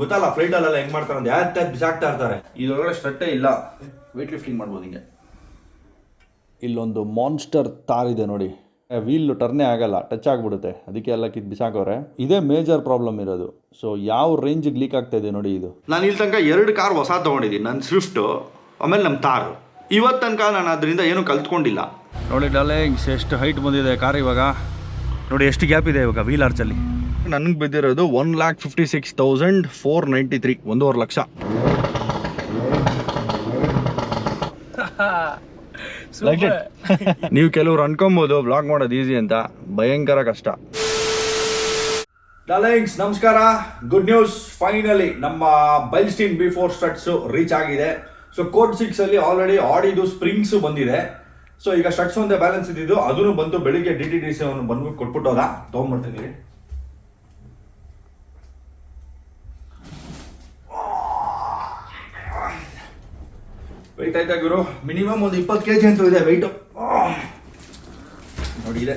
ಗೊತ್ತಲ್ಲ ಫ್ಲೈಟಲ್ಲೆಲ್ಲ ಹೆಂಗ್ ಮಾಡ್ತಾರೆ ಅಂತ. ಯಾರು ಬಿಸಾಕ್ತಾ ಇರ್ತಾರೆ. ಇದೊಳಗಡೆ ಸ್ಟ್ರಟ್ಟೇ ಇಲ್ಲ. ವೆಯ್ಟ್ ಲಿಫ್ಟಿಂಗ್ ಮಾಡ್ಬೋದು ಹಿಂಗೆ. ಇಲ್ಲೊಂದು ಮಾನ್ಸ್ಟರ್ ತಾರ್ ಇದೆ ನೋಡಿ. ವೀಲ್ ಟರ್ನೇ ಆಗಲ್ಲ ಟಚ್ ಆಗಿಬಿಡುತ್ತೆ. ಅದಕ್ಕೆ ಎಲ್ಲ ಕಿತ್ತು ಬಿಸಾಕವ್ರೆ. ಇದೇ ಮೇಜರ್ ಪ್ರಾಬ್ಲಮ್ ಇರೋದು. ಸೊ ಯಾವ ರೇಂಜಿಗೆ ಲೀಕ್ ಆಗ್ತಾ ಇದೆ ನೋಡಿ ಇದು. ನಾನು ಇಲ್ಲಿ ತನಕ ಎರಡು ಕಾರ್ ಹೊಸ ತೊಗೊಂಡಿದ್ದೀನಿ ನನ್ನ ಸ್ವಿಫ್ಟು ಆಮೇಲೆ ನಮ್ಮ ತಾರ್ ಇವತ್ತು ತನಕ ನಾನು ಅದರಿಂದ ಏನು ಕಲ್ತ್ಕೊಂಡಿಲ್ಲ. ನೋಡಿ ಡಾಲೆ ಎಷ್ಟು ಹೈಟ್ ಬಂದಿದೆ ಕಾರ್ ಇವಾಗ. ನೋಡಿ ಎಷ್ಟು ಗ್ಯಾಪ್ ಇದೆ ಇವಾಗ ವೀಲ್ ಆರ್ಚಲ್ಲಿ ನನಗೆ ಬಿದ್ದಿರೋದು one lakh fifty six thousand four ninety three ಒಂದೂವರೆ ಲಕ್ಷ ನೀವು ಕೆಲವ್ರು ಅನ್ಕೊಬೋದು ಬ್ಲಾಗ್ ಮಾಡೋದು ಈಸಿ ಅಂತ. ಭಯಂಕರ ಕಷ್ಟ. ಡಾರ್ಲಿಂಗ್ಸ್ ನಮಸ್ಕಾರ. ಗುಡ್ ನ್ಯೂಸ್ ಫೈನಲಿ ನಮ್ಮ Bilstein B four struts reach ಆಗಿದೆ. ಸೊ ಕೋಡ್ ಸಿಕ್ಸ್ ಅಲ್ಲಿ ಆಲ್ರೆಡಿ ಆಡಿದು ಸ್ಪ್ರಿಂಗ್ಸ್ ಬಂದಿದೆ. ಸೊ ಈಗ ಸ್ಟಟ್ಸ್ ಒಂದೇ ಬ್ಯಾಲೆನ್ಸ್ ಇದ್ದಿದ್ದು ಅದನ್ನು ಬಂದು ಬೆಳಿಗ್ಗೆ ಡಿ ಟಿ ಡಿ ಸಿ ಅವನು ಬಂದ್ಬಿಟ್ಟು ಕೊಟ್ಬಿಟ್ಟೋದ ತೊಗೊಂಡ್ಬರ್ತೀನಿ. ವೆಯ್ಟ್ ಆಯ್ತಾ ಗುರು? ಮಿನಿಮಮ್ ಒಂದು ಇಪ್ಪತ್ತು ಕೆ ಜಿ ಅಂತೂ ಇದೆ ವೆಯ್ಟು ನೋಡಿ ಇದೆ.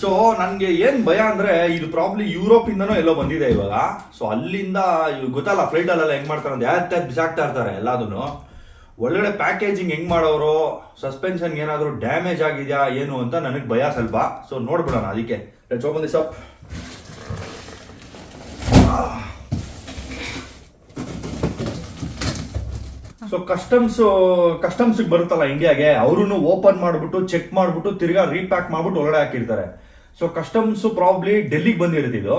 ಸೊ ನನಗೆ ಏನು ಭಯ ಅಂದರೆ, ಇದು ಪ್ರಾಬ್ಲಿ ಯುರೋಪಿಂದನೋ ಎಲ್ಲೋ ಬಂದಿದೆ ಇವಾಗ. ಸೊ ಅಲ್ಲಿಂದ ಇವ್ ಗೊತ್ತಲ್ಲ ಫ್ಲೈಟಲ್ಲೆಲ್ಲ ಹೆಂಗೆ ಮಾಡ್ತಾರೆ ಅಂತ ಯಾರು ಬಿಸಾಕ್ತಾ ಇರ್ತಾರೆ ಎಲ್ಲದನ್ನು ಒಳ್ಳೊಳ್ಳೆ ಪ್ಯಾಕೇಜಿಂಗ್ ಹೆಂಗೆ ಮಾಡೋರು ಸಸ್ಪೆನ್ಷನ್ ಏನಾದರೂ ಡ್ಯಾಮೇಜ್ ಆಗಿದೆಯಾ, ಏನು ಅಂತ ನನಗೆ ಭಯ ಸ್ವಲ್ಪ. ಸೊ ನೋಡ್ಬಿಡೋಣ ಅದಕ್ಕೆ. ಚೋಬಂದಿ ಸಪ್ ಸೊ ಕಸ್ಟಮ್ಸ್ ಕಸ್ಟಮ್ಸ್ ಬರುತ್ತಲ್ಲ ಇಂಡಿಯಾಗೆ ಅವರು ಓಪನ್ ಮಾಡಿಬಿಟ್ಟು ಚೆಕ್ ಮಾಡ್ಬಿಟ್ಟು, ತಿರ್ಗಾ ರೀಪ್ಯಾಕ್ ಮಾಡ್ಬಿಟ್ಟು ಒಳಗಡೆ ಹಾಕಿರ್ತಾರೆ. ಸೊ ಕಸ್ಟಮ್ಸ್ ಪ್ರಾಬ್ಲಿ ಡೆಲ್ಲಿಗೆ ಬಂದಿರುತ್ತೆ ಇದು.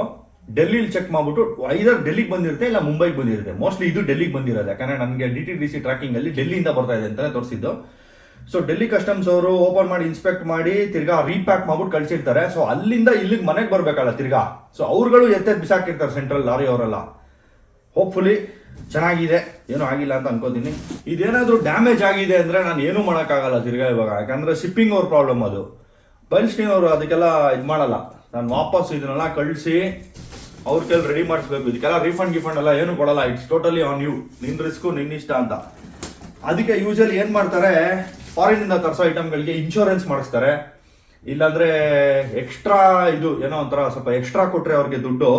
ಡೆಲ್ಲಿಲಿ ಚೆಕ್ ಮಾಡ್ಬಿಟ್ಟು ಐದರ್ ಡೆಲ್ಲಿಗೆ ಬಂದಿರುತ್ತೆ ಇಲ್ಲ ಮುಂಬೈಗೆ ಬಂದಿರುತ್ತೆ. ಮೋಸ್ಟ್ಲಿ ಇದು ಡೆಲ್ಲಿಗೆ ಬಂದಿರೋದು. ಯಾಕಂದ್ರೆ ನನಗೆ D T D C tracking ಅಲ್ಲಿ ಡೆಲ್ಲಿಯಿಂದ ಬರ್ತಾ ಇದೆ ಅಂತಾನೆ ತೋರಿಸಿದ್ದು. ಸೊ ಡೆಲ್ಲಿ ಕಸ್ಟಮ್ಸ್ ಅವರು ಓಪನ್ ಮಾಡಿ ಇನ್ಸ್ಪೆಕ್ಟ್ ಮಾಡಿ, ತಿರ್ಗಾ ರೀಪ್ಯಾಕ್ ಮಾಡ್ಬಿಟ್ಟು ಕಳಿಸಿರ್ತಾರೆ. ಸೊ ಅಲ್ಲಿಂದ ಇಲ್ಲಿಗೆ ಮನೆಗೆ ಬರಬೇಕಲ್ಲ ತಿರ್ಗಾ. ಸೊ ಅವ್ರುಗಳು ಎತ್ತೆದ್ ಬಿಸಾಕಿರ್ತಾರೆ ಸೆಂಟ್ರಲ್ ಲಾರಿ ಅವರೆಲ್ಲ ಹೋಪ್ಫುಲಿ ಚೆನ್ನಾಗಿದೆ. ಏನೂ ಆಗಿಲ್ಲ ಅಂತ ಅನ್ಕೋತೀನಿ. ಇದೇನಾದರೂ ಡ್ಯಾಮೇಜ್ ಆಗಿದೆ ಅಂದರೆ ನಾನು ಏನೂ ಮಾಡೋಕ್ಕಾಗಲ್ಲ ತಿರ್ಗಾ ಇವಾಗ. ಯಾಕಂದರೆ ಶಿಪ್ಪಿಂಗ್ ಅವ್ರ ಪ್ರಾಬ್ಲಮ್ ಅದು. ಬೈಲ್ಸ್ಟೀನ್ ಅವರು ಅದಕ್ಕೆಲ್ಲ ಇದು ಮಾಡಲ್ಲ. ನಾನು ವಾಪಸ್ ಇದನ್ನೆಲ್ಲ ಕಳಿಸಿ ಅವ್ರ ಕೈಲಿ ರೆಡಿ ಮಾಡಿಸ್ಬೇಕು. ಇದಕ್ಕೆಲ್ಲ ರೀಫಂಡ್ ಗಿಫಂಡ್ ಎಲ್ಲ ಏನು ಕೊಡಲ್ಲ. ಇಟ್ಸ್ ಟೋಟಲಿ ಆನ್ ಯು ನಿನ್ನ ರಿಸ್ಕು ನಿನ್ನ ಇಷ್ಟ ಅಂತ. ಅದಕ್ಕೆ ಯೂಶಲಿ ಏನು ಮಾಡ್ತಾರೆ ಫಾರಿನಿಂದ ತರಿಸೋ ಐಟಮ್ಗಳಿಗೆ ಇನ್ಶೂರೆನ್ಸ್ ಮಾಡಿಸ್ತಾರೆ. ಇಲ್ಲಾಂದರೆ ಎಕ್ಸ್ಟ್ರಾ ಇದು, ಏನೋ ಒಂಥರ ಸ್ವಲ್ಪ ಎಕ್ಸ್ಟ್ರಾ ಕೊಟ್ಟರೆ ಅವ್ರಿಗೆ ದುಡ್ಡು.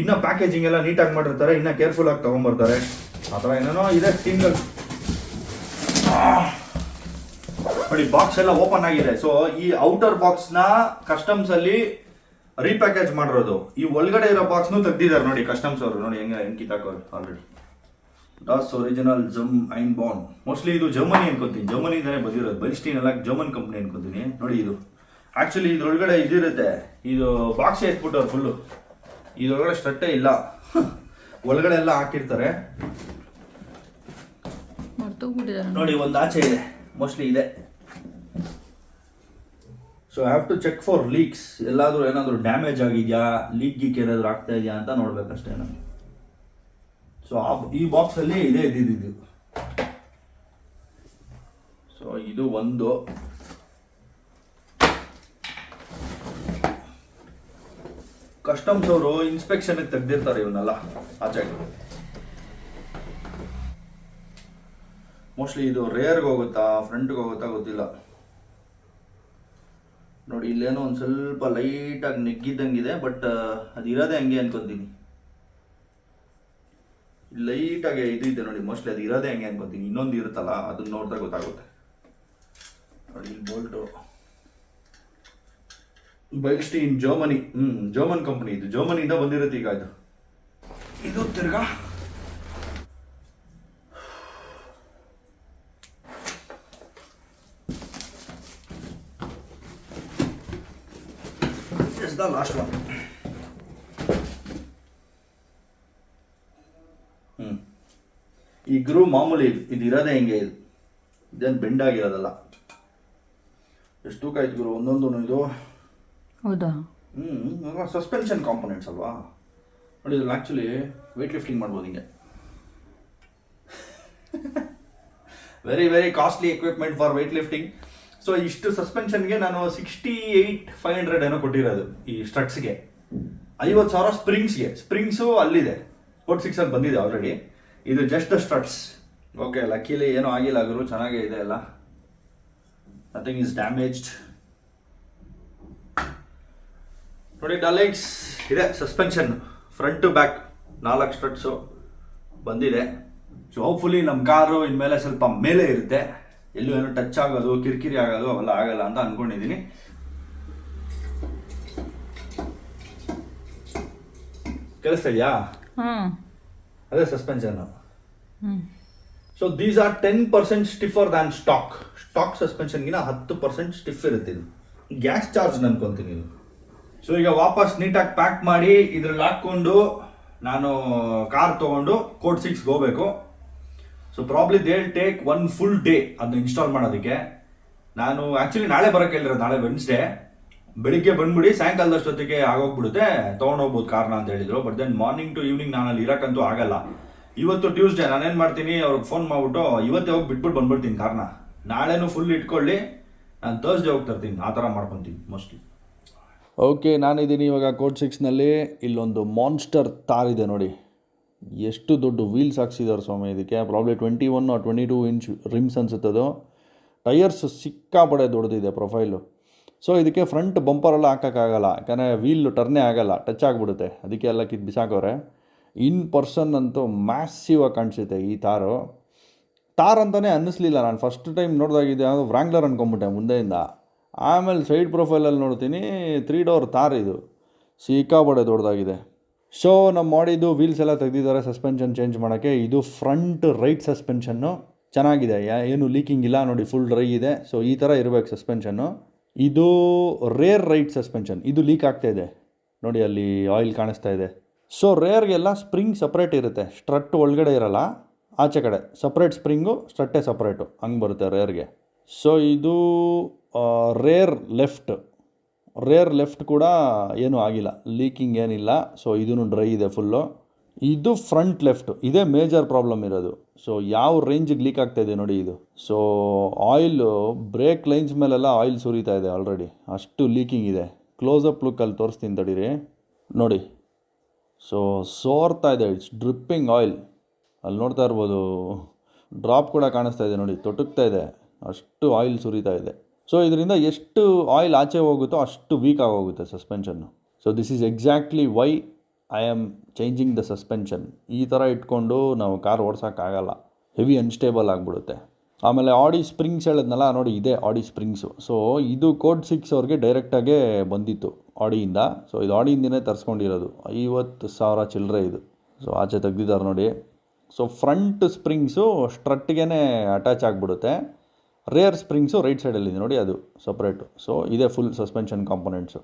ಇನ್ನ ಪ್ಯಾಕೇಜಿಂಗ್ ಎಲ್ಲ ನೀಟಾಗಿ ಮಾಡಿರ್ತಾರೆ, ಇನ್ನ ಕೇರ್ಫುಲ್ ಆಗಿ ತಗೊಂಡ್ಬರ್ತಾರೆ ಆ ಏನೇನೋ ಇದೆ ಸಿಂಗಲ್ ನೋಡಿ ಬಾಕ್ಸ್ ಎಲ್ಲ ಓಪನ್ ಆಗಿದೆ. ಸೊ ಈ ಔಟರ್ ಬಾಕ್ಸ್ನ ಕಸ್ಟಮ್ಸ್ ಅಲ್ಲಿ ರೀಪ್ಯಾಕೇಜ್ ಮಾಡಿರೋದು. ಈ ಒಳಗಡೆ ಇರೋ ಬಾಕ್ಸ್ ನು ತೆಗ್ದಿದ್ದಾರೆ ನೋಡಿ ಕಸ್ಟಮ್ಸ್ ಅವರು. ನೋಡಿ, ಹೆಂಗ, ಹೆಂಗ್ ಕಿತ್ತಾಕೋರು ಆಲ್ರೆಡಿ ಡಾಸ್ ಒರಿಜಿನಲ್ ಜಮ್ ಐನ್ ಬಾಂಡ್ ಮೋಸ್ಟ್ಲಿ ಇದು ಜರ್ಮನಿ ಅನ್ಕೊಂತೀನಿ. ಜರ್ಮನಿಯಿಂದಲೇ ಬಂದಿರೋದು. ಬಲಿಸ್ಟೀನ್ ಎಲ್ಲ ಜರ್ಮನ್ ಕಂಪ್ನಿ ಅನ್ಕೊಂತೀನಿ. ನೋಡಿ ಇದು. ಆಕ್ಚುಲಿ ಇದ್ರೊಳಗಡೆ ಇದಿರುತ್ತೆ. ಇದು ಬಾಕ್ಸ್ ಎತ್ಬಿಟ್ಟವ್ರು ಫುಲ್ಲು ಇದ್ರೊಳಗಡೆ ಸ್ಟಟ್ಟೇ ಇಲ್ಲ. ಒಳಗಡೆ ಎಲ್ಲ ಹಾಕಿರ್ತಾರೆ. ನೋಡಿ ಒಂದು ಆಚೆ ಇದೆ. ಮೋಸ್ಟ್ಲಿ ಇದೆ. So have to check for leaks ಎಲ್ಲಾದರೂ ಏನಾದರೂ ಡ್ಯಾಮೇಜ್ ಆಗಿದೆಯಾ? ಲೀಕ್ ಗೀಕ್ ಏನಾದರೂ ಆಗ್ತಾ ಇದೆಯಾ ಅಂತ ನೋಡ್ಬೇಕಷ್ಟೇ ನಾನು ಸೊ ಆ ಈ ಬಾಕ್ಸಲ್ಲಿ ಇದೇ ಇದ್ದಿದ್ದು. ಸೊ ಇದು ಒಂದು. ಕಸ್ಟಮ್ಸ್ ಅವರು ಇನ್ಸ್ಪೆಕ್ಷನ್ ತೆಗ್ದಿರ್ತಾರೆ ಇವನ್ನೆಲ್ಲ ಆಚೆ ಮೋಸ್ಟ್ಲಿ ಇದು ರೇರ್ಗೆ ಹೋಗುತ್ತಾ ಫ್ರಂಟ್ಗೆ ಹೋಗುತ್ತಾ ಗೊತ್ತಿಲ್ಲ. ನೋಡಿ, ಇಲ್ಲೇನೋ ಒಂದು ಸ್ವಲ್ಪ ಲೈಟಾಗಿ ನೆಗ್ಗಿದ್ದಂಗಿದೆ ಬಟ್ ಅದು ಇರೋದೇ ಹಂಗೆ ಅನ್ಕೊಂತೀನಿ. ಲೈಟಾಗಿ ಇದು ಇದೆ ನೋಡಿ ಮೋಸ್ಟ್ಲಿ ಅದು ಇರೋದೇ ಹಂಗೆ ಅನ್ಕೊಂತೀನಿ. ಇನ್ನೊಂದು ಇರುತ್ತಲ್ಲ ಅದನ್ನ ನೋಡಿದ್ರೆ ಗೊತ್ತಾಗುತ್ತೆ. ನೋಡಿ ಇಲ್ಲಿ ಬೋಲ್ಟು. ಬೈಲ್ಸ್ಟೀನ್ ಜರ್ಮನಿ ಹ್ಞೂ ಜರ್ಮನ್ ಕಂಪ್ನಿ ಇದು. ಜರ್ಮನಿಯಿಂದ ಬಂದಿರುತ್ತೆ ಈಗ ಇದು. ಇದು ತಿರ್ಗಾ. ಹ್ಮ್. ಈ ಗ್ರೂ ಮಾಮೂಲಿ ಇದು ಇರೋದೇ ಹಿಂಗೆ ಇದು? ಇದೇನು ಬೆಂಡಾಗಿರೋದಲ್ಲ ಎಷ್ಟು ತೂಕ ಆಯ್ತು ಗುರು? ಒಂದೊಂದು ಇದು. ಹೌದಾ? ಹ್ಞೂ ಸಸ್ಪೆನ್ಷನ್ ಕಾಂಪೊನೆಂಟ್ಸ್ ಅಲ್ವಾ? ನೋಡಿ, ಇದ್ರಲ್ಲಿ ಆ್ಯಕ್ಚುಲಿ ವೆಯ್ಟ್ ಲಿಫ್ಟಿಂಗ್ ಮಾಡ್ಬೋದು ಹಿಂಗೆ. Very very costly equipment for weight lifting so ಇಷ್ಟು ಸಸ್ಪೆನ್ಷನ್ಗೆ ನಾನು ಸಿಕ್ಸ್ಟಿ ಏಯ್ಟ್ ಫೈವ್ ಹಂಡ್ರೆಡ್ ಏನೋ ಕೊಟ್ಟಿರೋದು ಈ ಸ್ಟ್ರಟ್ಸ್ಗೆ ಐವತ್ತು ಸಾವಿರ ಸ್ಪ್ರಿಂಗ್ಸ್ಗೆ ಸ್ಪ್ರಿಂಗ್ಸು ಅಲ್ಲಿದೆ. ಫೋರ್ಟ್ ಸಿಕ್ಸ್ ಅಲ್ಲಿ ಬಂದಿದೆ ಆಲ್ರೆಡಿ ಇದು ಜಸ್ಟ್ ಸ್ಟ್ರಟ್ಸ್ ಓಕೆ ಲಕ್ಕಿಲಿ ಏನೂ ಆಗಿಲ್ಲ ಗುರು, ಚೆನ್ನಾಗೇ ಇದೆ ಎಲ್ಲ. ನಥಿಂಗ್ ಇಸ್ ಡ್ಯಾಮೇಜ್ಡ್ ನೋಡಿ ಡಾಲೆಕ್ಸ್ ಇದೆ ಸಸ್ಪೆನ್ಷನ್ ಫ್ರಂಟ್ ಟು ಬ್ಯಾಕ್ ನಾಲ್ಕು ಸ್ಟ್ರಟ್ಸು ಬಂದಿದೆ. ಸೊ ಹೋಪ್ಫುಲಿ ನಮ್ಮ ಕಾರು ಇನ್ಮೇಲೆ ಸ್ವಲ್ಪ ಮೇಲೆ ಇರುತ್ತೆ. ಎಲ್ಲೂ ಏನೋ ಟಚ್ ಆಗೋದು ಕಿರಿಕಿರಿ ಆಗೋದು ಅವೆಲ್ಲ ಆಗಲ್ಲ ಅಂತ ಅಂದ್ಕೊಂಡಿದ್ದೀನಿ ಕೇಳಿಸ್ತಾ ಇದೆಯಾ ಅದೇ suspension so these are ten percent stiffer than stock stock ಸಸ್ಪೆನ್ಷನ್ಗಿನ ಹತ್ತು ಪರ್ಸೆಂಟ್ ಸ್ಟಿಫ್ ಇರುತ್ತೆ ಇದು. ಗ್ಯಾಸ್ ಚಾರ್ಜ್ ಅನ್ಕೊಂತೀನಿ ಇದು ಸೊ ಈಗ ವಾಪಸ್ ನೀಟಾಗಿ ಪ್ಯಾಕ್ ಮಾಡಿ ಇದ್ರಲ್ಲಿ ಹಾಕ್ಕೊಂಡು ನಾನು ಕಾರ್ ತೊಗೊಂಡು ಕೋಟ್ ಸಿಕ್ಸ್ಗೆ ಹೋಗಬೇಕು. So probably they take one full day ಅದನ್ನ ಇನ್ಸ್ಟಾಲ್ ಮಾಡೋದಕ್ಕೆ. ನಾನು ಆ್ಯಕ್ಚುಲಿ ನಾಳೆ ಬರೋಕೆ ಹೇಳಿರೋದು, ನಾಳೆ ವೆನ್ಸ್ಡೇ ಬೆಳಿಗ್ಗೆ ಬಂದ್ಬಿಡಿ ಸಾಯಂಕಾಲದಷ್ಟೊತ್ತಿಗೆ ಆಗೋಗ್ಬಿಡುತ್ತೆ ತೊಗೊಂಡೋಗ್ಬೋದು ಕಾರ್ನ ಅಂತ ಹೇಳಿದ್ರು. But then morning to evening ನಾನು ಅಲ್ಲಿ ಇರೋಕ್ಕಂತೂ ಆಗಲ್ಲ. ಇವತ್ತು ಟ್ಯೂಸ್ಡೇ ನಾನೇನು ಮಾಡ್ತೀನಿ, ಅವ್ರಿಗೆ ಫೋನ್ ಮಾಡಿಬಿಟ್ಟು ಇವತ್ತೇ ಹೋಗಿ ಬಿಟ್ಬಿಟ್ಟು ಬಂದ್ಬಿಡ್ತೀನಿ ಕಾರ್ನ ನಾಳೆನೂ ಫುಲ್ ಇಟ್ಕೊಳ್ಳಿ, ನಾನು ತರ್ಸ್ಡೇ ಹೋಗಿ ತರ್ತೀನಿ, ಆ ಥರ ಮಾಡ್ಕೊತೀನಿ ಮೋಸ್ಟ್ಲಿ ಓಕೆ, ನಾನಿದ್ದೀನಿ ಇವಾಗ ಕೋಟ್ ಸಿಕ್ಸ್ನಲ್ಲಿ. ಇಲ್ಲೊಂದು ಮಾನ್ಸ್ಟರ್ ತಾರ್ ಇದೆ ನೋಡಿ. ಎಷ್ಟು ದೊಡ್ಡ ವೀಲ್ಸ್ ಹಾಕ್ಸಿದ್ದಾರೆ ಸ್ವಾಮಿ ಇದಕ್ಕೆ. Probably twenty one twenty two inch rims ಅನಿಸುತ್ತದು tyres ಸಿಕ್ಕಾಪಡೆ ದೊಡ್ಡದಿದೆ ಪ್ರೊಫೈಲು ಸೊ ಇದಕ್ಕೆ ಫ್ರಂಟ್ ಬಂಪರೆಲ್ಲ ಹಾಕೋಕ್ಕಾಗಲ್ಲ. ಯಾಕಂದರೆ ವೀಲ್ ಟರ್ನೇ ಆಗಲ್ಲ. ಟಚ್ ಆಗಿಬಿಡುತ್ತೆ. ಅದಕ್ಕೆ ಎಲ್ಲ ಕಿತ್ತು ಬಿಸಾಕೋರೆ. ಇನ್ ಪರ್ಸನ್ ಅಂತೂ ಮ್ಯಾಸಿವ್ ಆಗಿ ಕಾಣಿಸುತ್ತೆ ಈ ತಾರು. ತಾರ್ ಅಂತಲೇ ಅನ್ನಿಸ್ಲಿಲ್ಲ. ನಾನು ಫಸ್ಟ್ ಟೈಮ್ ನೋಡಿದಾಗಿದ್ದೆ ಅದು ವ್ರಾಂಗ್ಲರ್ ಅನ್ಕೊಂಬಿಟ್ಟೆ ಮುಂದೆಯಿಂದ. ಆಮೇಲೆ ಸೈಡ್ ಪ್ರೊಫೈಲಲ್ಲಿ ನೋಡ್ತೀನಿ ತ್ರೀ ಡೋರ್ ತಾರ್ ಇದು. ಸಿಕ್ಕಾಪಡೆ ದೊಡ್ಡದಾಗಿದೆ. ಸೊ ನಮ್ಮ ಮಾಡಿದ್ದು ವೀಲ್ಸ್ ಎಲ್ಲ ತೆಗೆದಿದ್ದಾರೆ ಸಸ್ಪೆನ್ಷನ್ ಚೇಂಜ್ ಮಾಡೋಕ್ಕೆ. ಇದು ಫ್ರಂಟ್ ರೈಟ್ ಸಸ್ಪೆನ್ಷನ್ನು ಚೆನ್ನಾಗಿದೆ. ಏನು ಲೀಕಿಂಗ್ ಇಲ್ಲ ನೋಡಿ ಫುಲ್ ಡ್ರೈ ಇದೆ. ಸೊ ಈ ಥರ ಇರಬೇಕು ಸಸ್ಪೆನ್ಷನ್ನು ಇದು ರೇರ್ ರೈಟ್ ಸಸ್ಪೆನ್ಷನ್ ಇದು ಲೀಕ್ ಆಗ್ತಾ ಇದೆ. ನೋಡಿ, ಅಲ್ಲಿ ಆಯಿಲ್ ಕಾಣಿಸ್ತಾ ಇದೆ. ಸೊ ರೇರ್ಗೆಲ್ಲ ಸ್ಪ್ರಿಂಗ್ ಸಪ್ರೇಟ್ ಇರುತ್ತೆ. ಸ್ಟ್ರಟ್ ಒಳಗಡೆ ಇರಲ್ಲ, ಆಚೆ ಕಡೆ. ಸಪ್ರೇಟ್ ಸ್ಪ್ರಿಂಗು ಸ್ಟ್ರಟ್ಟೇ ಸಪ್ರೇಟು ಹಂಗೆ ಬರುತ್ತೆ ರೇರ್ಗೆ ಸೊ ಇದು ರೇರ್ ಲೆಫ್ಟ್ ರೇರ್ ಲೆಫ್ಟ್ ಕೂಡ ಏನೂ ಆಗಿಲ್ಲ. ಲೀಕಿಂಗ್ ಏನಿಲ್ಲ. ಸೊ ಇದೂ ಡ್ರೈ ಇದೆ ಫುಲ್ಲು ಇದು ಫ್ರಂಟ್ ಲೆಫ್ಟ್ ಇದೇ ಮೇಜರ್ ಪ್ರಾಬ್ಲಮ್ ಇರೋದು. ಸೊ ಯಾವ ರೇಂಜಿಗೆ ಲೀಕ್ ಆಗ್ತಾ ಇದೆ ನೋಡಿ ಇದು. ಸೊ ಆಯಿಲು ಬ್ರೇಕ್ ಲೈನ್ಸ್ ಮೇಲೆಲ್ಲ ಆಯಿಲ್ ಸುರಿತಾ ಇದೆ ಆಲ್ರೆಡಿ ಅಷ್ಟು ಲೀಕಿಂಗ್ ಇದೆ. ಕ್ಲೋಸಪ್ ಲುಕ್ಕಲ್ಲಿ ತೋರಿಸ್ತೀನಿ ತಡೀರಿ. ನೋಡಿ. ಸೊ ಸೋರ್ತಾ ಇದೆ. ಇಟ್ಸ್ ಡ್ರಿಪ್ಪಿಂಗ್ ಆಯಿಲ್ ಅಲ್ಲಿ ನೋಡ್ತಾ ಇರ್ಬೋದು. ಡ್ರಾಪ್ ಕೂಡ ಕಾಣಿಸ್ತಾ ಇದೆ ನೋಡಿ. ತೊಟಕ್ತಾ ಇದೆ. ಅಷ್ಟು ಆಯಿಲ್ ಸುರಿತಾ ಇದೆ. ಸೊ ಇದರಿಂದ ಎಷ್ಟು ಆಯಿಲ್ ಆಚೆ ಹೋಗುತ್ತೋ ಅಷ್ಟು ವೀಕ್ ಆಗೋಗುತ್ತೆ suspension so this is exactly why I am changing the suspension ಈ ಥರ ಇಟ್ಕೊಂಡು ನಾವು ಕಾರ್ ಓಡಿಸೋಕ್ಕಾಗಲ್ಲ ಹೆವಿ ಅನ್ಸ್ಟೇಬಲ್ ಆಗಿಬಿಡುತ್ತೆ. ಆಮೇಲೆ ಆಡಿ ಸ್ಪ್ರಿಂಗ್ಸ್ ಹೇಳಿದ್ನಲ್ಲ, ನೋಡಿ ಇದೆ ಆಡಿ ಸ್ಪ್ರಿಂಗ್ಸು ಸೊ ಇದು ಕೋಡ್ ಸಿಕ್ಸ್ ಅವ್ರಿಗೆ ಡೈರೆಕ್ಟಾಗೇ ಬಂದಿತ್ತು ಆಡಿಯಿಂದ ಸೊ ಇದು ಆಡಿಯಿಂದನೇ ತರಿಸ್ಕೊಂಡಿರೋದು. ಐವತ್ತು ಸಾವಿರ ಚಿಲ್ಲರೆ ಇದು. ಸೊ ಆಚೆ ತೆಗ್ದಿದ್ದಾರೆ ನೋಡಿ. ಸೊ ಫ್ರಂಟ್ ಸ್ಪ್ರಿಂಗ್ಸು ಸ್ಟ್ರಟ್ಗೆ ಅಟ್ಯಾಚ್ ಆಗಿಬಿಡುತ್ತೆ. ರೇರ್ ಸ್ಪ್ರಿಂಗ್ಸು ರೈಟ್ ಸೈಡಲ್ಲಿದೆ ನೋಡಿ ಅದು ಸಪ್ರೇಟು ಸೊ ಇದೆ full suspension components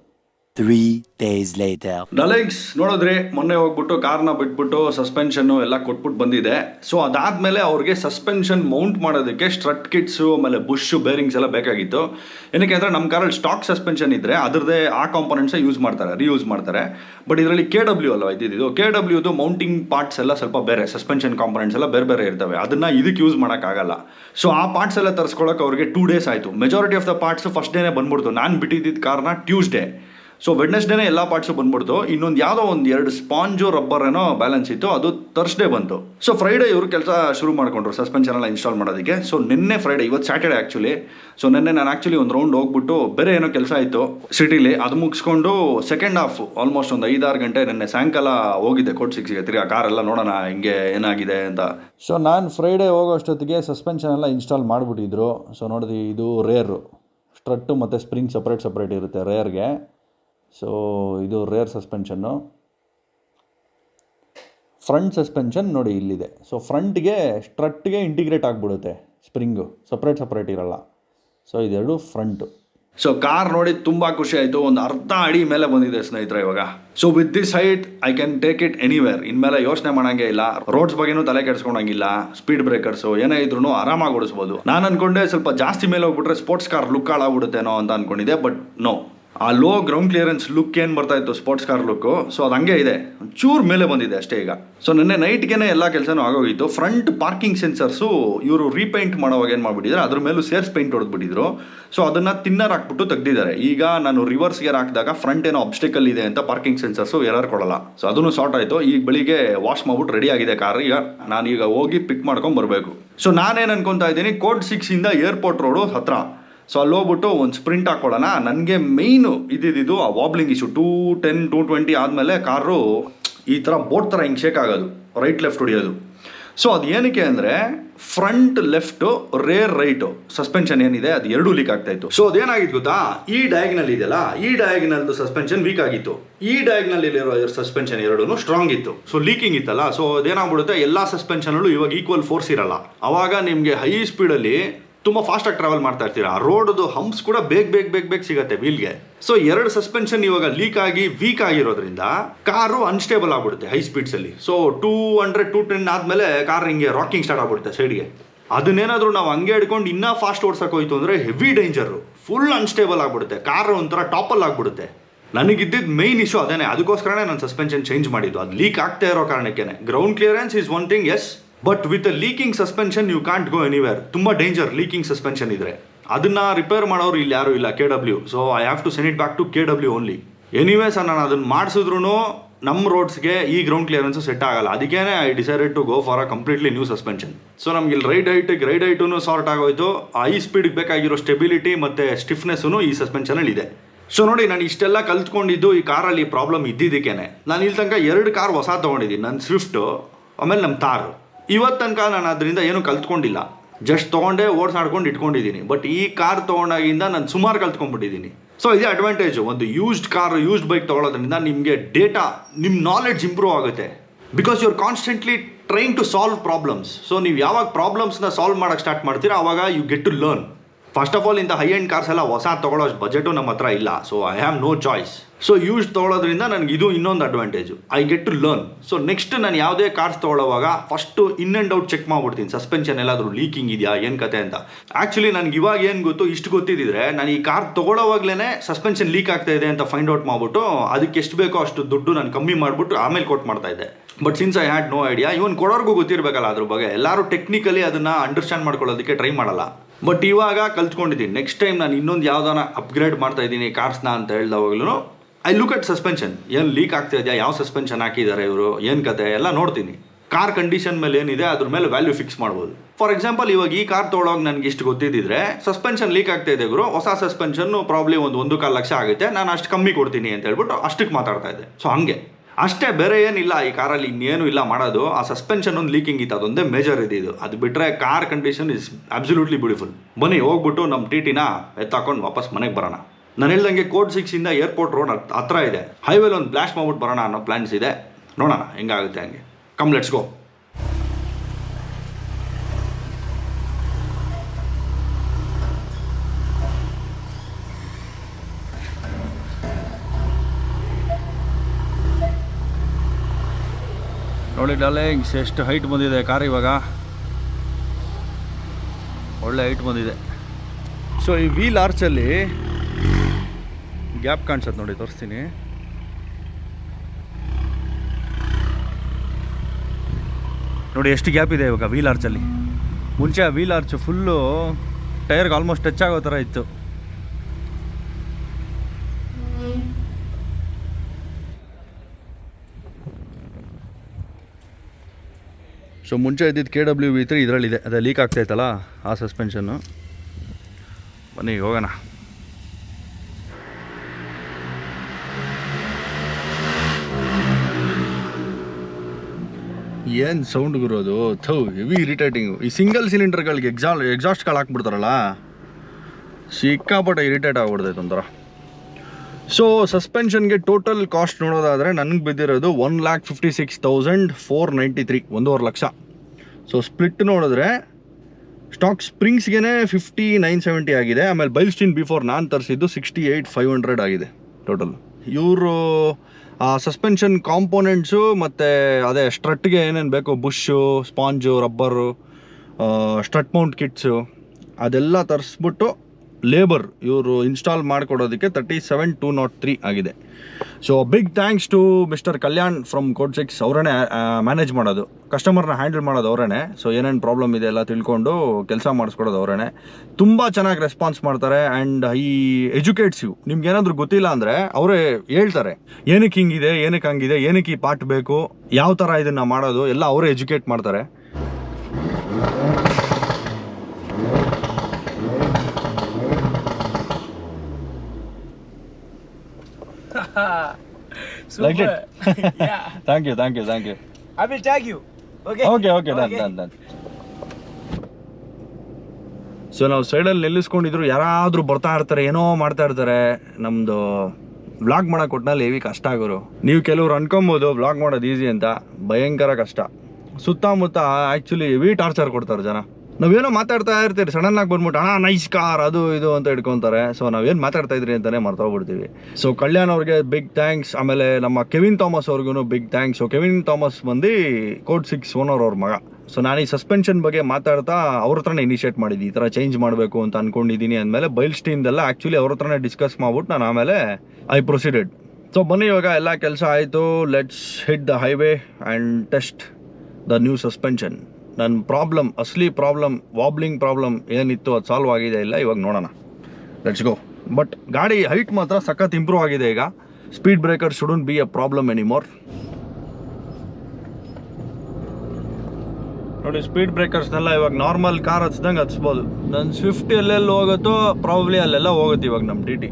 Three days later. ಡಲೈಕ್ಸ್ ನೋಡಿದ್ರೆ ಮೊನ್ನೆ ಹೋಗ್ಬಿಟ್ಟು ಕಾರ್ನ ಬಿಟ್ಬಿಟ್ಟು ಸಸ್ಪೆನ್ಷನ್ನು ಎಲ್ಲ ಕೊಟ್ಬಿಟ್ಟು ಬಂದಿದೆ. ಸೊ ಅದಾದ್ಮೇಲೆ ಅವ್ರಿಗೆ ಸಸ್ಪೆನ್ಷನ್ ಮೌಂಟ್ ಮಾಡೋದಕ್ಕೆ ಸ್ಟ್ರಟ್ ಕಿಟ್ಸ್ ಆಮೇಲೆ ಬುಷ್ ಬೇರಿಂಗ್ಸ್ ಎಲ್ಲ ಬೇಕಾಗಿತ್ತು. ಏನಕ್ಕೆ ಅಂದ್ರೆ ನಮ್ಮ ಕಾರಲ್ಲಿ ಸ್ಟಾಕ್ ಸಸ್ಪೆನ್ಷನ್ ಇದ್ರೆ ಅದರದೇ ಆ ಕಾಂಪೊನೆಂಟ್ಸ್ ಯೂಸ್ ಮಾಡ್ತಾರೆ ರಿಯೂಸ್ ಮಾಡ್ತಾರೆ. ಬಟ್ ಇದರಲ್ಲಿ ಕೆ ಡಬ್ಲ್ಯೂ ಅಲ್ವಾ ಇದ್ದಿದ್ದು? ಕೆ ಡಬ್ಲ್ಯೂದು ಮೌಂಟಿಂಗ್ ಪಾರ್ಟ್ಸ್ ಎಲ್ಲ ಸ್ವಲ್ಪ ಬೇರೆ ಸಸ್ಪೆನ್ಷನ್ ಕಾಂಪೊನೆಂಟ್ಸ್ ಎಲ್ಲ ಬೇರೆ ಬೇರೆ ಇರ್ತವೆ. ಅದನ್ನ ಇದಕ್ಕೆ ಯೂಸ್ ಮಾಡೋಕ್ಕಾಗಲ್ಲ. ಸೊ ಆ ಪಾರ್ಟ್ಸ್ ಎಲ್ಲ ತರಿಸ್ಕೊಳಕ್ ಅವ್ರಿಗೆ ಟೂ ಡೇಸ್ ಆಯಿತು. Majority of the parts first ಡೇನೇ ಬಂದ್ಬಿಡ್ತು. ನಾನು ಬಿಟ್ಟಿದ್ದ ಕಾರ್ನ ಟ್ಯೂಸ್ಡೇ ಸೊ ವೆಡ್ನೆಸ್ಡೇನೇ ಎಲ್ಲ ಪಾರ್ಟ್ಸು ಬಂದ್ಬಿಡ್ತು. ಇನ್ನೊಂದು ಯಾವುದೋ ಒಂದು ಎರಡು ಸ್ಪಾಂಜು ರಬ್ಬರ್ ಏನೋ ಬ್ಯಾಲೆನ್ಸ್ ಇತ್ತು. ಅದು ಥರ್ಸ್ಡೇ ಬಂತು. ಸೊ ಫ್ರೈಡೇ ಇವರು ಕೆಲಸ ಶುರು ಮಾಡ್ಕೊಂಡ್ರು ಸಸ್ಪೆನ್ಷನ್ ಎಲ್ಲ ಇನ್ಸ್ಟಾಲ್ ಮಾಡೋದಕ್ಕೆ. ಸೊ ನಿನ್ನೆ ಫ್ರೈಡೇ ಇವತ್ತು ಸ್ಯಾಟರ್ಡೆ ಆ್ಯಕ್ಚುಲಿ ಸೊ ನಿನ್ನೆ ನಾನು ಆ್ಯಕ್ಚುಲಿ ಒಂದು ರೌಂಡ್ ಹೋಗ್ಬಿಟ್ಟು ಬೇರೆ ಏನೋ ಕೆಲಸ ಇತ್ತು ಸಿಟಿಲಿ ಅದು ಮುಗಿಸ್ಕೊಂಡು ಸೆಕೆಂಡ್ ಹಾಫ್ ಆಲ್ಮೋಸ್ಟ್ ಒಂದು ಐದಾರು ಗಂಟೆ ನಿನ್ನೆ ಸಾಯಂಕಾಲ ಹೋಗಿದ್ದೆ ಕೋಟ್ ಸಿಕ್ಸಿಗೆ ತಿರ್ಗಿ ಆ ಕಾರೆಲ್ಲ ನೋಡೋಣ, ಹಿಂಗೆ ಏನಾಗಿದೆ ಅಂತ. ಸೊ ನಾನು ಫ್ರೈಡೇ ಹೋಗೋ ಅಷ್ಟೊತ್ತಿಗೆ ಸಸ್ಪೆನ್ಷನ್ ಎಲ್ಲ ಇನ್ಸ್ಟಾಲ್ ಮಾಡಿಬಿಟ್ಟಿದ್ರು. ಸೊ ನೋಡಿದ್ವಿ ಇದು ರೇರು ಸ್ಟ್ರಟ್ಟು ಮತ್ತು ಸ್ಪ್ರಿಂಗ್ ಸಪ್ರೇಟ್ ಸಪ್ರೇಟ್ ಇರುತ್ತೆ ರೇರ್ಗೆ ಸೊ ಇದು ರೇರ್ ಸಸ್ಪೆನ್ಷನ್ನು ಫ್ರಂಟ್ ಸಸ್ಪೆನ್ಷನ್ ನೋಡಿ ಇಲ್ಲಿದೆ. ಸೊ ಫ್ರಂಟ್ಗೆ ಸ್ಟ್ರಟ್ಗೆ ಇಂಟಿಗ್ರೇಟ್ ಆಗಿಬಿಡುತ್ತೆ ಸ್ಪ್ರಿಂಗು ಸಪ್ರೇಟ್ ಸಪ್ರೇಟ್ ಇರಲ್ಲ. ಸೊ ಇದೆರಡು ಫ್ರಂಟು ಸೊ ಕಾರ್ ನೋಡಿ ತುಂಬ ಖುಷಿ ಆಯಿತು. ಒಂದು ಅರ್ಧ ಅಡಿ ಮೇಲೆ ಬಂದಿದೆ ಸ್ನೇಹಿತರೆ ಇವಾಗ. So with this height I can take it anywhere ಇನ್ಮೇಲೆ ಯೋಚನೆ ಮಾಡಂಗೆ ಇಲ್ಲ. ರೋಡ್ಸ್ ಬಗ್ಗೆನೂ ತಲೆ ಕೆಡ್ಸ್ಕೊಳಂಗಿಲ್ಲ ಸ್ಪೀಡ್ ಬ್ರೇಕರ್ಸು ಏನೇ ಇದ್ರೂ ಆರಾಮಾಗಿ ಓಡಿಸ್ಬೋದು. ನಾನು ಅನ್ಕೊಂಡೆ ಸ್ವಲ್ಪ ಜಾಸ್ತಿ ಮೇಲೆ ಹೋಗ್ಬಿಟ್ರೆ ಸ್ಪೋರ್ಟ್ಸ್ ಕಾರ್ ಲುಕ್ ಹಾಳಾಗ್ಬಿಡುತ್ತೇನೋ ಅಂತ ಅನ್ಕೊಂಡಿದ್ದೆ ಬಟ್ ನೋ ಆ ಲೋ ಗ್ರೌಂಡ್ ಕ್ಲಿಯರೆನ್ಸ್ ಲುಕ್ ಏನು ಬರ್ತಾ ಇತ್ತು ಸ್ಪೋರ್ಟ್ಸ್ ಕಾರ್ ಲುಕ್ಕು ಸೊ ಅದು ಹಂಗೆ ಇದೆ. ಚೂರು ಮೇಲೆ ಬಂದಿದೆ ಅಷ್ಟೇ ಈಗ. ಸೊ ನಿನ್ನೆ ನೈಟ್ಗೆ ಎಲ್ಲ ಕೆಲಸನೂ ಆಗೋಗಿತ್ತು. ಫ್ರಂಟ್ ಪಾರ್ಕಿಂಗ್ ಸೆನ್ಸರ್ಸು ಇವರು ರೀಪೇಂಟ್ ಮಾಡೋವಾಗ ಏನು ಮಾಡ್ಬಿಟ್ಟಿದ್ದಾರೆ ಅದ್ರ ಮೇಲೂ ಸೇರ್ಸ್ ಪೇಂಟ್ ಹೊಡೆದ್ಬಿಟ್ಟಿದ್ರು. ಸೊ ಅದನ್ನು ತಿನ್ನರ್ ಹಾಕ್ಬಿಟ್ಟು ತೆಗ್ದಿದ್ದಾರೆ. ಈಗ ನಾನು ರಿವರ್ಸ್ ಗೇರ್ ಹಾಕಿದಾಗ ಫ್ರಂಟ್ ಏನೋ ಅಬ್ಸ್ಟಿಕಲ್ ಇದೆ ಅಂತ ಪಾರ್ಕಿಂಗ್ ಸೆನ್ಸರ್ಸು ಎರರ್ ಕೊಡಲ್ಲ. ಸೊ ಅದನ್ನು ಸಾರ್ಟ್ ಆಯಿತು. ಈಗ ಬೆಳಿಗ್ಗೆ ವಾಶ್ ಮಾಡ್ಬಿಟ್ಟು ರೆಡಿ ಆಗಿದೆ ಕಾರ್ ಈಗ. ನಾನು ಈಗ ಹೋಗಿ ಪಿಕ್ ಮಾಡ್ಕೊಂಡು ಬರಬೇಕು. ಸೊ ನಾನೇನು ಅನ್ಕೊತಾ ಇದ್ದೀನಿ ಕೋಡ್ ಸಿಕ್ಸಿಂದ ಏರ್ಪೋರ್ಟ್ ರೋಡು ಹತ್ರ. ಸೊ ಅಲ್ಲಿ ಹೋಗ್ಬಿಟ್ಟು ಒಂದು ಸ್ಪ್ರಿಂಟ್ ಹಾಕೊಳ್ಳೋಣ ನನಗೆ ಮೇಯ್ನು ಇದ್ದಿದ್ದು ಆ wobbling issue two ten two twenty ಆದಮೇಲೆ ಕಾರು ಈ ಥರ ಬೋಟ್ ಥರ ಹಿಂಗೆ ಶೇಕ್ ಆಗೋದು. ರೈಟ್ ಲೆಫ್ಟ್ ಹೊಡಿಯೋದು. ಸೊ ಅದು ಏನಕ್ಕೆ ಅಂದರೆ front left rear right suspension ಏನಿದೆ, ಅದು ಎರಡೂ ಲೀಕ್ ಆಗ್ತಾ ಇತ್ತು. ಸೊ ಅದೇನಾಗಿತ್ತು ಗೊತ್ತಾ? ಈ ಡಯಾಗ್ನಲ್ ಇದೆಯಲ್ಲ ಈ ಡಯಾಗ್ನಲ್ದು ಸಸ್ಪೆನ್ಷನ್ ವೀಕ್ ಆಗಿತ್ತು. ಈ ಡಯಾಗ್ನಲ್ ಇರೋ ಸಸ್ಪೆನ್ಷನ್ ಎರಡೂ ಸ್ಟ್ರಾಂಗ್ ಇತ್ತು. ಸೊ ಲೀಕಿಂಗ್ ಇತ್ತಲ್ಲ? ಸೊ ಅದೇನಾಗ್ಬಿಡುತ್ತೆ? ಎಲ್ಲ ಸಸ್ಪೆನ್ಷನ್ಗಳು ಇವಾಗ ಈಕ್ವಲ್ ಫೋರ್ಸ್ ಇರಲ್ಲ. ಅವಾಗ ನಿಮಗೆ ಹೈ ಸ್ಪೀಡಲ್ಲಿ ತುಂಬ ಫಾಸ್ಟಾಗಿ ಟ್ರಾವೆಲ್ ಮಾಡ್ತಾ ಇರ್ತೀರಾ? ರೋಡ್ದು ಹಂಪ್ಸ್ ಕೂಡ ಬೇಗ ಬೇಗ ಬೇಗ ಬೇಗ ಸಿಗುತ್ತೆ ವೀಲ್ಗೆ ಸೊ ಎರಡು ಸಸ್ಪೆನ್ಷನ್ ಇವಾಗ ಲೀಕ್ ಆಗಿ ವೀಕ್ ಆಗಿರೋದ್ರಿಂದ ಕಾರು ಅನ್ಸ್ಟೇಬಲ್ ಆಗ್ಬಿಡುತ್ತೆ high ಸ್ಪೀಡ್ಸಲ್ಲಿ so two hundred two ten ಆದಮೇಲೆ ಕಾರ್ ಹಿಂಗೆ ರಾಕಿಂಗ್ ಸ್ಟಾರ್ಟ್ ಆಗ್ಬಿಡುತ್ತೆ ಸೈಡ್ಗೆ ಅದನ್ನೇನಾದರೂ ನಾವು ಹಂಗೆ ಹಿಡ್ಕೊಂಡು ಇನ್ನೂ ಫಾಸ್ಟ್ ಓಡ್ಸಕ್ಕೆ ಹೋಯ್ತು ಅಂದರೆ ಹೆವಿ ಡೇಂಜರು ಫುಲ್ ಅನ್ಸ್ಟೇಬಲ್ ಆಗ್ಬಿಡುತ್ತೆ. ಕಾರ್ ಒಂಥರ ಟಾಪಲ್ಲಿ ಆಗ್ಬಿಡುತ್ತೆ. ನನಗಿದ್ದಿದ್ದು ಮೈನ್ ಇಶ್ಯೂ ಅದೇನೆ. ಅದಕ್ಕೋಸ್ಕರನೇ ನಾನು ಸಸ್ಪೆನ್ಷನ್ ಚೇಂಜ್ ಮಾಡಿದ್ದು. ಅದು ಲೀಕ್ ಆಗ್ತಾ ಇರೋ ಕಾರಣಕ್ಕೇನೆ. Ground clearance is one thing yes but with leaking suspension you can't go anywhere ತುಂಬ ಡೇಂಜರ್ ಲೀಕಿಂಗ್ ಸಸ್ಪೆನ್ಷನ್ ಇದ್ರೆ. ಅದನ್ನ ರಿಪೇರ್ ಮಾಡೋರು ಇಲ್ಲಿ ಯಾರು ಇಲ್ಲ K W so I have to send it back to K W only anyways ನಾನು ಅದನ್ನ ಮಾಡಿಸಿದ್ರು ನಮ್ಮ ರೋಡ್ಸ್ಗೆ ಈ ಗ್ರೌಂಡ್ ಕ್ಲಿಯರೆನ್ಸ್ ಸೆಟ್ ಆಗಲ್ಲ. ಅದಕ್ಕೇನೆ I decided to go for a completely new suspension so ನಮ್ಗೆ ಇಲ್ಲಿ ರೈಡ್ ಹೈಟಿಗೆ ರೈಡ್ ಹೈಟು ಸಾರ್ಟ್ ಆಗೋಯ್ತು. ಹೈ ಸ್ಪೀಡ್ಗೆ ಬೇಕಾಗಿರೋ ಸ್ಟೆಬಿಲಿಟಿ ಮತ್ತು ಸ್ಟಿಫ್ನೆಸ್ಸು ಈ ಸಸ್ಪೆನ್ಷನಲ್ಲಿ ಇದೆ. ಸೊ ನೋಡಿ, ನಾನು ಇಷ್ಟೆಲ್ಲ ಕಲ್ತ್ಕೊಂಡಿದ್ದು ಈ ಕಾರಲ್ಲಿ ಪ್ರಾಬ್ಲಮ್ ಇದ್ದಿದ್ದಕ್ಕೇನೆ. ನಾನು ಇಲ್ಲಿ ತನಕ ಎರಡು ಕಾರ್ ಹೊಸ ತೊಗೊಂಡಿದ್ದೀನಿ. ನನ್ನ ಸ್ವಿಫ್ಟು ಆಮೇಲೆ ನಮ್ಮ ತಾರ್ ಇವತ್ತು ತನಕ ನಾನು ಅದರಿಂದ ಏನು ಕಲ್ತ್ಕೊಂಡಿಲ್ಲ. ಜಸ್ಟ್ ತೊಗೊಂಡೆ ಓಡಿಸಾಡ್ಕೊಂಡು ಇಟ್ಕೊಂಡಿದ್ದೀನಿ. ಬಟ್ ಈ ಕಾರ್ ತೊಗೊಂಡಾಗಿಂದ ನಾನು ಸುಮಾರು ಕಲ್ತ್ಕೊಂಡ್ಬಿಟ್ಟಿದ್ದೀನಿ. ಸೊ ಇದೇ ಅಡ್ವಾಂಟೇಜು ಒಂದು ಯೂಸ್ಡ್ ಕಾರ್ ಯೂಸ್ಡ್ ಬೈಕ್ ತೊಗೊಳೋದ್ರಿಂದ ನಿಮಗೆ ಡೇಟಾ ನಿಮ್ಮ ನಾಲೆಡ್ಜ್ ಇಂಪ್ರೂವ್ ಆಗುತ್ತೆ. Because you are constantly trying to solve problems so ನೀವು ಯಾವಾಗ ಪ್ರಾಬ್ಲಮ್ಸ್ನ ಸಾಲ್ವ್ ಮಾಡೋಕ್ಕೆ ಸ್ಟಾರ್ಟ್ ಮಾಡ್ತೀರಾ ಆವಾಗ you get to learn first of all ಇಂಥ ಹೈ ಎಂಡ್ ಕಾರ್ಸ್ ಎಲ್ಲ ಹೊಸ ತೊಗೊಳ್ಳೋಷ್ಟು ಬಜೆಟು ನಮ್ಮ ಹತ್ರ ಇಲ್ಲ. So I have no choice so use ತೊಗೊಳೋದ್ರಿಂದ ನನಗೆ ಇದು ಇನ್ನೊಂದು advantage I get to learn so next ನಾನು ಯಾವುದೇ cars ತೊಗೊಳ್ಳೋವಾಗ first in and out check ಮಾಡ್ಬಿಡ್ತೀನಿ. ಸಸ್ಪೆನ್ಷನ್ ಎಲ್ಲಾದರೂ ಲೀಕಿಂಗ್ ಇದೆಯಾ, ಏನು ಕತೆ ಅಂತ. ಆ್ಯಕ್ಚುಲಿ ನನಗೆ ಇವಾಗ ಏನು ಗೊತ್ತು? ಇಷ್ಟು ಗೊತ್ತಿದ್ದಿದ್ರೆ ನಾನು ಈ ಕಾರ್ ತೊಗೊಳ್ಳೋವಾಗ್ಲೇ ಸಸ್ಪೆನ್ಷನ್ ಲೀಕ್ ಆಗ್ತಾ ಇದೆ ಅಂತ ಫೈಂಡ್ ಔಟ್ ಮಾಡ್ಬಿಟ್ಟು ಅದಕ್ಕೆ ಎಷ್ಟು ಬೇಕೋ ಅಷ್ಟು ದುಡ್ಡು ನಾನು ಕಮ್ಮಿ ಮಾಡಿಬಿಟ್ಟು ಆಮೇಲೆ ಕೊಟ್ಟು ಮಾಡ್ತಾ ಇದ್ದೆ. But since I had no idea even ಕೊಡೋರ್ಗೂ ಗೊತ್ತಿರಬೇಕಲ್ಲ ಅದ್ರ ಬಗ್ಗೆ. ಎಲ್ಲರೂ ಟೆಕ್ನಿಕಲಿ ಅದನ್ನು ಅಂಡರ್ಸ್ಟ್ಯಾಂಡ್ ಮಾಡ್ಕೊಳ್ಳೋದಕ್ಕೆ ಟ್ರೈ ಮಾಡಲ್ಲ. ಬಟ್ ಇವಾಗ ಕಲ್ತ್ಕೊಂಡಿದ್ದೀನಿ. ನೆಕ್ಸ್ಟ್ ಟೈಮ್ ನಾನು ಇನ್ನೊಂದು ಯಾವ್ದಾನ ಅಪ್ಗ್ರೇಡ್ ಮಾಡ್ತಾ ಇದ್ದೀನಿ ಕಾರ್ಸ್ನ ಅಂತ ಹೇಳ್ದವಾಗ್ಲೂ ಐ ಲುಕ್ ಅಟ್ ಸಸ್ಪೆನ್ಷನ್ ಏನು ಲೀಕ್ ಆಗ್ತಾ ಯಾವ ಸಸ್ಪೆನ್ಷನ್ ಹಾಕಿದ್ದಾರೆ ಇವರು? ಏನು ಕತೆ? ಎಲ್ಲ ನೋಡ್ತೀನಿ. ಕಾರ್ ಕಂಡೀಷನ್ ಮೇಲೆ ಏನಿದೆ, ಅದ್ರ ಮೇಲೆ ವ್ಯಾಲ್ಯೂ ಫಿಕ್ಸ್ ಮಾಡ್ಬೋದು. ಫಾರ್ ಎಕ್ಸಾಂಪಲ್ ಇವಾಗ ಈ ಕಾರ್ ತೊಗೊಳೋಕೆ ನನಗೆ ಇಷ್ಟು ಗೊತ್ತಿದ್ದಿದ್ರೆ ಸಸ್ಪೆನ್ಷನ್ ಲೀಕ್ ಆಗ್ತಾ ಇದೆ ಗುರು. ಹೊಸ ಸಸ್ಪೆನ್ಷನ್ ಪ್ರಾಬ್ಲಿ ಒಂದು ಒಂದು ಕಾಲು ಲಕ್ಷ ಆಗುತ್ತೆ. ನಾನು ಅಷ್ಟು ಕಮ್ಮಿ ಕೊಡ್ತೀನಿ ಅಂತ ಹೇಳ್ಬಿಟ್ಟು ಅಷ್ಟಕ್ಕೆ ಮಾತಾಡ್ತಾ ಇದೆ ಸೊ ಹಂಗೆ. ಅಷ್ಟೇ ಬೇರೆ ಏನಿಲ್ಲ ಈ ಕಾರಲ್ಲಿ ಇನ್ನೇನು ಇಲ್ಲ ಮಾಡೋದು. ಆ ಸಸ್ಪೆನ್ಷನ್ ಒಂದು ಲೀಕಿಂಗ್ ಇತ್ತು. ಅದೊಂದೇ ಮೇಜರ್ ಇದೆ ಇದು. ಅದು ಬಿಟ್ಟರೆ car condition is absolutely beautiful ಬನ್ನಿ, ಹೋಗ್ಬಿಟ್ಟು ನಮ್ಮ ಟಿ ಟಿನ ಎತ್ತಾಕೊಂಡು ವಾಪಸ್ ಮನೆಗೆ ಬರೋಣ. ನಾನು ಹೇಳ್ದಂಗೆ ಕೋಡ್ ಸಿಕ್ಸಿಂದ ಏರ್ಪೋರ್ಟ್ ರೋಡ್ ಹತ್ರ ಇದೆ. ಹೈವೇಲಿ ಒಂದು ಬ್ಲಾಸ್ಟ್ ಮಾಡ್ಬಿಟ್ಟು ಬರೋಣ ಅನ್ನೋ ಪ್ಲ್ಯಾನ್ಸ್ ಇದೆ. ನೋಡೋಣ ಹೆಂಗಾಗುತ್ತೆ ಹಂಗೆ. ಕಮ್ ಲೆಟ್ಸ್ ಗೋ ನೋಡಿ ಡಾರ್ಲಿಂಗ್ಸ್ ಎಷ್ಟು ಹೈಟ್ ಬಂದಿದೆ ಕಾರ್ ಇವಾಗ. ಒಳ್ಳೆ ಹೈಟ್ ಬಂದಿದೆ. ಸೊ ಈ ವೀಲ್ ಆರ್ಚಲ್ಲಿ ಗ್ಯಾಪ್ ಕಾಣಿಸುತ್ತೆ ನೋಡಿ, ತೋರಿಸ್ತೀನಿ. ನೋಡಿ, ಎಷ್ಟು ಗ್ಯಾಪ್ ಇದೆ ಇವಾಗ ವೀಲ್ ಆರ್ಚಲ್ಲಿ ಮುಂಚೆ ವೀಲ್ ಆರ್ಚ್ ಫುಲ್ಲು ಟೈರ್ಗೆ ಆಲ್ಮೋಸ್ಟ್ ಟಚ್ ಆಗೋ ಥರ ಇತ್ತು. ಸೊ ಮುಂಚೆ ಇದ್ದಿದ್ದು ಕೆ ಡಬ್ಲ್ಯೂ ವಿ ತ್ರೀ ಇದರಲ್ಲಿದೆ. ಅದೇ ಲೀಕ್ ಆಗ್ತಾಯಿತ್ತಲ್ಲ ಆ ಸಸ್ಪೆನ್ಷನ್ನು ಬನ್ನಿ, ಹೋಗೋಣ. ಏನು ಸೌಂಡ್ ಗುರೋದು ಥೌ ಹೆವಿ ಇರಿಟೇಟಿಂಗು ಈ ಸಿಂಗಲ್ ಸಿಲಿಂಡರ್ಗಳಿಗೆ ಎಕ್ಸಾ ಎಕ್ಸಾಸ್ಟ್ಗಳು ಹಾಕ್ಬಿಡ್ತಾರಲ್ಲ? ಸಿಕ್ಕಾಪಟ್ಟೆ ಇರಿಟೇಟ್ ಆಗ್ಬಿಡ್ತೈತೆ ಒಂಥರ. ಸೊ ಸಸ್ಪೆನ್ಷನ್ಗೆ ಟೋಟಲ್ ಕಾಸ್ಟ್ ನೋಡೋದಾದರೆ ನನಗೆ ಬಿದ್ದಿರೋದು one lakh fifty six thousand four ninety three ಒಂದೂವರೆ ಲಕ್ಷ. ಸೊ ಸ್ಪ್ಲಿಟ್ ನೋಡಿದ್ರೆ ಸ್ಟಾಕ್ ಸ್ಪ್ರಿಂಗ್ಸ್ಗೆ ಫಿಫ್ಟಿ ನೈನ್ ಸೆವೆಂಟಿ ಆಗಿದೆ. ಆಮೇಲೆ ಬೈಲ್ಸ್ಟಿನ್ ಬಿಫೋರ್ ನಾನು ತರಿಸಿದ್ದು ಸಿಕ್ಸ್ಟಿ ಏಯ್ಟ್ ಫೈವ್ ಹಂಡ್ರೆಡ್ ಆಗಿದೆ ಟೋಟಲ್ ಇವರು ಸಸ್ಪೆನ್ಷನ್ ಕಾಂಪೋನೆಂಟ್ಸು ಮತ್ತು ಅದೇ ಸ್ಟ್ರಟ್ಗೆ ಏನೇನು ಬೇಕು bush sponge rubber strut mount kits ಅದೆಲ್ಲ ತರಿಸ್ಬಿಟ್ಟು ಲೇಬರ್ ಇವರು install ಮಾಡಿಕೊಡೋದಕ್ಕೆ thirty seven two nought three ಆಗಿದೆ. So big thanks to mister Kalyan from code six ಅವರೇ ಮ್ಯಾನೇಜ್ ಮಾಡೋದು. ಕಸ್ಟಮರ್ನ ಹ್ಯಾಂಡಲ್ ಮಾಡೋದು ಅವರೇ ಸೊ ಏನೇನು ಪ್ರಾಬ್ಲಮ್ ಇದೆ ಎಲ್ಲ ತಿಳ್ಕೊಂಡು ಕೆಲಸ ಮಾಡಿಸ್ಕೊಡೋದು ಅವರೇ ತುಂಬ ಚೆನ್ನಾಗಿ ರೆಸ್ಪಾನ್ಸ್ ಮಾಡ್ತಾರೆ ಆ್ಯಂಡ್ ಈ ಎಜುಕೇಟ್ಸ್ ಯು ನಿಮ್ಗೆ ಏನಾದರೂ ಗೊತ್ತಿಲ್ಲ ಅಂದರೆ ಅವರೇ ಹೇಳ್ತಾರೆ. ಏನಕ್ಕೆ ಹಿಂಗಿದೆ, ಏನಕ್ಕೆ ಹಂಗಿದೆ, ಏನಕ್ಕೆ ಈ ಪಾರ್ಟ್ ಬೇಕು, ಯಾವ ಥರ ಇದನ್ನು ಮಾಡೋದು, ಎಲ್ಲ ಅವರೇ ಎಜುಕೇಟ್ ಮಾಡ್ತಾರೆ. Like it? yeah. Thank you thank you thank you I will tag you. Okay. Okay okay done done, done. So ನಾವು ಸೈಡಲ್ಲಿ ನಿಲ್ಲಿಸ್ಕೊಂಡಿದ್ರು ಯಾರಾದರೂ ಬರ್ತಾ ಇರ್ತಾರೆ ಏನೋ ಮಾಡ್ತಾ ಇರ್ತಾರೆ ನಮ್ಮದು ವ್ಲಾಗ್ ಮಾಡೋಕೆ ಕೊಟ್ಟನಲ್ಲಿ ಹೆವಿ ಕಷ್ಟ ಆಗೋರು ನೀವು ಕೆಲವ್ರು ಅನ್ಕೊಬೋದು ವ್ಲಾಗ್ ಮಾಡೋದು ಈಸಿ ಅಂತ ಭಯಂಕರ ಕಷ್ಟ ಸುತ್ತಮುತ್ತ ಆ್ಯಕ್ಚುಲಿ ಹೆವಿ ಟಾರ್ಚರ್ ಕೊಡ್ತಾರೆ ಜನ ನಾವೇನೋ ಮಾತಾಡ್ತಾ ಇರ್ತೀರಿ ಸಡನ್ ಆಗಿ ಬಂದ್ಬಿಟ್ಟು, ಅಣ್ಣ ನೈಸ್ ಕಾರ್ ಅದು ಇದು ಅಂತ ಇಟ್ಕೊಂತಾರೆ ಸೊ ನಾವೇನು ಮಾತಾಡ್ತಾ ಇದ್ರಿ ಅಂತಾನೆ ಮರ್ತೋಗ್ಬಿಡ್ತೀವಿ. ಸೊ ಕಲ್ಯಾಣ್ ಅವ್ರಿಗೆ ಬಿಗ್ ಥ್ಯಾಂಕ್ಸ್ ಆಮೇಲೆ ನಮ್ಮ ಕೆವಿನ್ ಥಾಮಸ್ ಅವ್ರಿಗೂ big thanks so Kevin Thomas ಬಂದು ಕೋಡ್ ಸಿಕ್ಸ್ ಓನರ್ ಅವ್ರ ಮಗ. ಸೊ ನಾನು ಈ ಸಸ್ಪೆನ್ಷನ್ ಬಗ್ಗೆ ಮಾತಾಡ್ತಾ ಅವ್ರ ಹತ್ರನೇ ಇನಿಷಿಯೇಟ್ ಮಾಡಿದ್ದೆ, ಈ ಥರ ಚೇಂಜ್ ಮಾಡಬೇಕು ಅಂತ ಅಂದ್ಕೊಂಡಿದ್ದೀನಿ ಅಂದಮೇಲೆ ಬೈಲ್ ಸ್ಟೀನ್ದೆಲ್ಲ ಆ್ಯಕ್ಚುಲಿ ಅವ್ರ ಹತ್ರನೇ ಡಿಸ್ಕಸ್ ಮಾಡ್ಬಿಟ್ಟು ನಾನು ಆಮೇಲೆ ಐ ಪ್ರೊಸೀಡೆಡ್ ಸೊ ಬನ್ನಿ ಇವಾಗ ಎಲ್ಲ ಕೆಲಸ ಆಯಿತು. Let's hit the highway and test the new suspension ನನ್ನ ಪ್ರಾಬ್ಲಮ್, ಅಸಲಿ ಪ್ರಾಬ್ಲಮ್ ವಾಬ್ಲಿಂಗ್ ಪ್ರಾಬ್ಲಮ್ ಏನಿತ್ತು ಅದು ಸಾಲ್ವ್ ಆಗಿದೆ ಇಲ್ಲ, ಇವಾಗ ನೋಡೋಣ. ಲೆಟ್ಸ್ ಗೋ ಬಟ್ ಗಾಡಿ ಹೈಟ್ ಮಾತ್ರ ಸಖತ್ ಇಂಪ್ರೂವ್ ಆಗಿದೆ ಈಗ. Speed breaker shouldn't be a problem anymore ನೋಡಿ ಸ್ಪೀಡ್ ಬ್ರೇಕರ್ಸ್ನೆಲ್ಲ ಇವಾಗ ನಾರ್ಮಲ್ ಕಾರ್ ಹಚ್ದಂಗೆ ಹಚ್ಬೋದು. ನನ್ನ ಸ್ವಿಫ್ಟ್ ಎಲ್ಲೆಲ್ಲಿ ಹೋಗುತ್ತೋ ಪ್ರಾಬ್ಲಿ ಅಲ್ಲೆಲ್ಲ ಹೋಗುತ್ತೆ ಇವಾಗ ನಮ್ಮ ಡಿ ಟಿ